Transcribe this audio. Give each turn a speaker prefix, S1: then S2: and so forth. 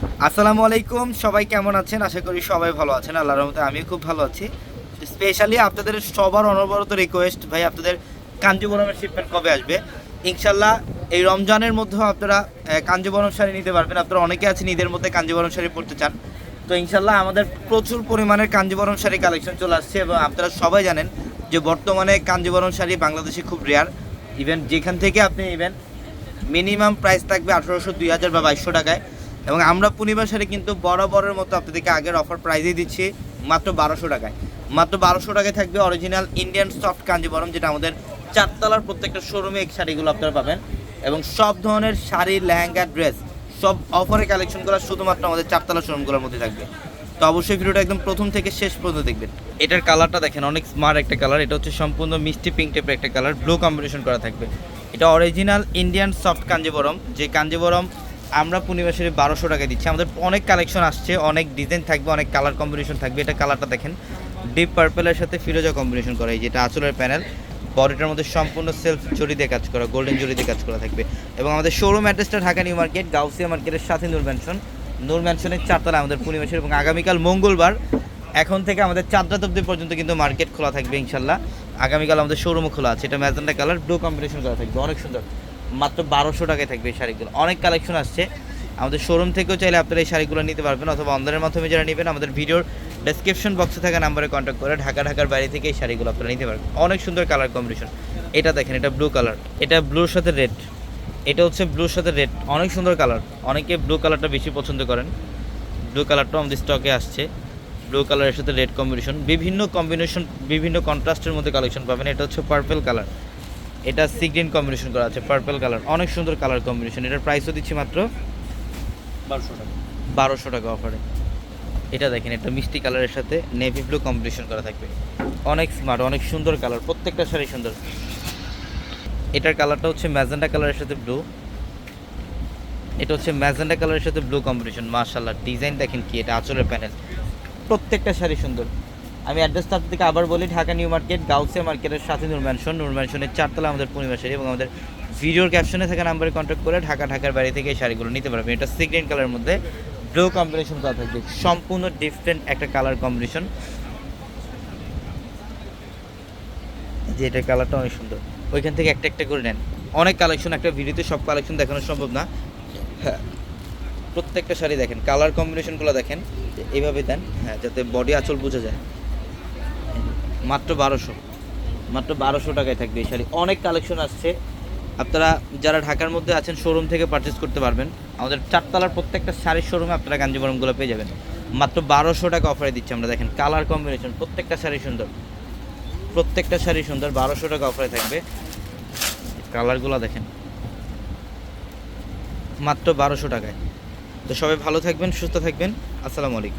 S1: আসসালামু আলাইকুম, সবাই কেমন আছেন? আশা করি সবাই ভালো আছেন। আল্লাহর রহমতে আমিও খুব ভালো আছি। স্পেশালি আপনাদের সবার অনবরত রিকোয়েস্ট ভাই, আপনাদের কাঞ্জিবরমের শিপমেন্ট কবে আসবে? ইনশাল্লাহ এই রমজানের মধ্যেও আপনারা কাঞ্জিবরম শাড়ি নিতে পারবেন। আপনারা অনেকে আছেন ঈদের মধ্যে কাঞ্জিবরম শাড়ি পরতে চান। তো ইনশাল্লাহ আমাদের প্রচুর পরিমাণের কাঞ্জিবরম শাড়ি কালেকশন চলে আসছে এবং আপনারা সবাই জানেন যে বর্তমানে কাঞ্জিবরম শাড়ি বাংলাদেশে খুব রেয়ার ইভেন যেখান থেকে আপনি ইভেন মিনিমাম প্রাইস থাকবে আঠারোশো, দুই হাজার বা বাইশশো টাকায়। এবং আমরা পূর্ণিমা শাড়ি কিন্তু বরাবরের মতো আপনাদেরকে আগের অফার প্রাইসেই দিচ্ছি মাত্র বারোশো টাকায়। মাত্র বারোশো টাকায় থাকবে অরিজিনাল ইন্ডিয়ান সফট কাঞ্জিবরম যেটা আমাদের চারতলার প্রত্যেকটা শোরুমে এই শাড়িগুলো আপনারা পাবেন। এবং সব ধরনের শাড়ি, লেহেঙ্গা ড্রেস সব অফারে কালেকশন করা শুধুমাত্র আমাদের চারতলা শোরুমগুলোর মধ্যে থাকবে। তো অবশ্যই ভিডিওটা একদম প্রথম থেকে শেষ পর্যন্ত দেখবেন। এটার কালারটা দেখেন, অনেক স্মার্ট একটা কালার এটা হচ্ছে সম্পূর্ণ মিষ্টি পিঙ্ক টাইপের একটা কালার ব্লু কম্বিনেশন করা থাকবে। এটা অরিজিনাল ইন্ডিয়ান সফট কাঞ্জিবরম যে কাঞ্জিবরম আমরা পূর্ণিমাসের বারোশো টাকা দিচ্ছি। আমাদের অনেক কালেকশন আসছে, অনেক ডিজাইন থাকবে, অনেক কালার কম্বিনেশন থাকবে। এটা কালারটা দেখেন ডিপ পার্পেলের সাথে ফিরোজা কম্বিনেশন করা, এই যেটা আঁচলের প্যানেল বডিটার মধ্যে সম্পূর্ণ সেলফ জড়ি দিয়ে কাজ করা গোল্ডেন জড়ি দিয়ে কাজ করা থাকবে। এবং আমাদের শোরুম অ্যাড্রেসটা ঢাকা নিউ মার্কেট, গাউসিয়া মার্কেটের সাথে নূর ম্যানশন নূর ম্যানশনের চারতলা আমাদের পূর্ণিমাসের এবং আগামীকাল মঙ্গলবার। এখন থেকে আমাদের চার রাত অব্দি পর্যন্ত কিন্তু মার্কেট খোলা থাকবে ইনশাল্লাহ। আগামীকাল আমাদের শোরুমও খোলা আছে, এটা ম্যাজেন্টা কালার ব্লু কম্বিনেশন করা থাকবে, অনেক সুন্দর। মাত্র বারোশো টাকায় থাকবে এই শাড়িগুলো। অনেক কালেকশন আসছে। আমাদের শোরুম থেকেও চাইলে আপনারা এই শাড়িগুলো নিতে পারবেন অথবা অনলাইনের মাধ্যমে যারা নেবেন, আমাদের ভিডিওর ডেসক্রিপশন বক্সে থাকা নাম্বারে কন্ট্যাক্ট করে ঢাকা, ঢাকার বাইরে থেকে এই শাড়িগুলো আপনারা নিতে পারবেন। অনেক সুন্দর কালার কম্বিনেশন এটা দেখেন, এটা ব্লু কালার এটা ব্লুর সাথে রেড এটা হচ্ছে ব্লুর সাথে রেড অনেক সুন্দর কালার অনেকে ব্লু কালারটা বেশি পছন্দ করেন। ব্লু কালারটাও আমাদের স্টকে আসছে। ব্লু কালারের সাথে রেড কম্বিনেশন বিভিন্ন কম্বিনেশন বিভিন্ন কন্ট্রাস্টের মধ্যে কালেকশন পাবেন। এটা হচ্ছে পার্পেল কালার এটা সি গ্রিন কম্বিনেশন করা আছে পার্পেল কালার অনেক সুন্দর কালার কম্বিনেশন এটার প্রাইসও দিচ্ছি মাত্র
S2: বারোশো টাকা।
S1: বারোশো টাকা অফারে এটা দেখেন এটা মিষ্টি কালারের সাথে নেভি ব্লু কম্বিনেশন করা থাকবে। অনেক স্মার্ট অনেক সুন্দর কালার প্রত্যেকটা শাড়ি সুন্দর। এটার কালারটা হচ্ছে ম্যাজেন্ডা কালারের সাথে ব্লু এটা হচ্ছে ম্যাজেন্ডা কালারের সাথে ব্লু কম্বিনেশন মার্শাল্লাহ ডিজাইন দেখেন কি এটা আঁচলের প্যানেল প্রত্যেকটা শাড়ি সুন্দর। আমি অ্যাড্রেসটা আপনাদেরকে আবার বলি, ঢাকা নিউ মার্কেট গাউসিয়া মার্কেটের সাথে নূর ম্যানশন। নূর ম্যানশনের চারতলা আমাদের পূর্ণিমা শাড়ি এবং আমাদের ভিডিওর ক্যাপশনে থাকা নাম্বারে কন্ট্যাক্ট করে ঢাকা, ঢাকার বাড়ি থেকে এই শাড়িগুলো নিতে পারবেন। এটা সিগ্রিন কালারের মধ্যে ব্লু কম্বিনেশন করা থাকবে। সম্পূর্ণ ডিফারেন্ট একটা কালার কম্বিনেশন যে এটার কালারটা অনেক সুন্দর। ওইখান থেকে একটা একটা করে নেন। অনেক কালেকশন একটা ভিডিওতে সব কালেকশন দেখানো সম্ভব না। হ্যাঁ। প্রত্যেকটা শাড়ি দেখেন কালার কম্বিনেশনগুলো দেখেন, এইভাবে দেন হ্যাঁ যাতে বডি আঁচল বোঝা যায়। মাত্র বারোশো। মাত্র বারোশো টাকায় থাকবে এই শাড়ি। অনেক কালেকশন আসছে। আপনারা যারা ঢাকার মধ্যে আছেন শোরুম থেকে পারচেস করতে পারবেন। আমাদের চারতলার প্রত্যেকটা শাড়ির শোরুমে আপনারা গাঞ্জিবরমগুলো পেয়ে যাবেন। মাত্র বারোশো টাকা অফারে দিচ্ছি আমরা। দেখেন কালার কম্বিনেশন প্রত্যেকটা শাড়ি সুন্দর। প্রত্যেকটা শাড়ি সুন্দর। বারোশো টাকা অফারে থাকবে। কালারগুলো দেখেন। মাত্র বারোশো টাকায়। তো সবাই ভালো থাকবেন, সুস্থ থাকবেন। আসসালামু আলাইকুম।